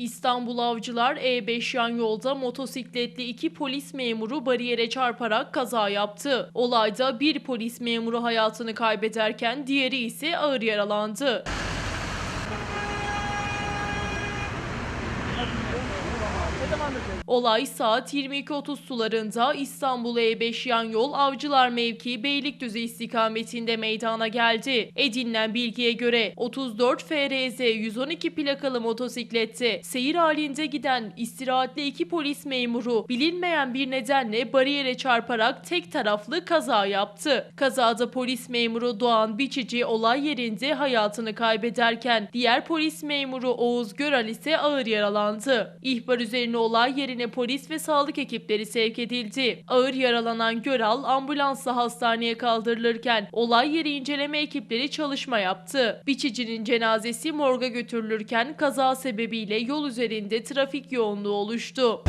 İstanbul Avcılar E5 yan yolda motosikletli iki polis memuru bariyere çarparak kaza yaptı. Olayda bir polis memuru hayatını kaybederken diğeri ise ağır yaralandı. Olay saat 22.30 sularında İstanbul E5 yan yol Avcılar mevkii Beylikdüzü istikametinde meydana geldi. Edinilen bilgiye göre 34 FRZ 112 plakalı motosiklette seyir halinde giden istirahatli iki polis memuru bilinmeyen bir nedenle bariyere çarparak tek taraflı kaza yaptı. Kazada polis memuru Doğan Biçici olay yerinde hayatını kaybederken diğer polis memuru Oğuz Göral ise ağır yaralandı. İhbar üzerine olay yerine polis ve sağlık ekipleri sevk edildi. Ağır yaralanan Göral ambulansla hastaneye kaldırılırken olay yeri inceleme ekipleri çalışma yaptı. Biçicinin cenazesi morga götürülürken kaza sebebiyle yol üzerinde trafik yoğunluğu oluştu.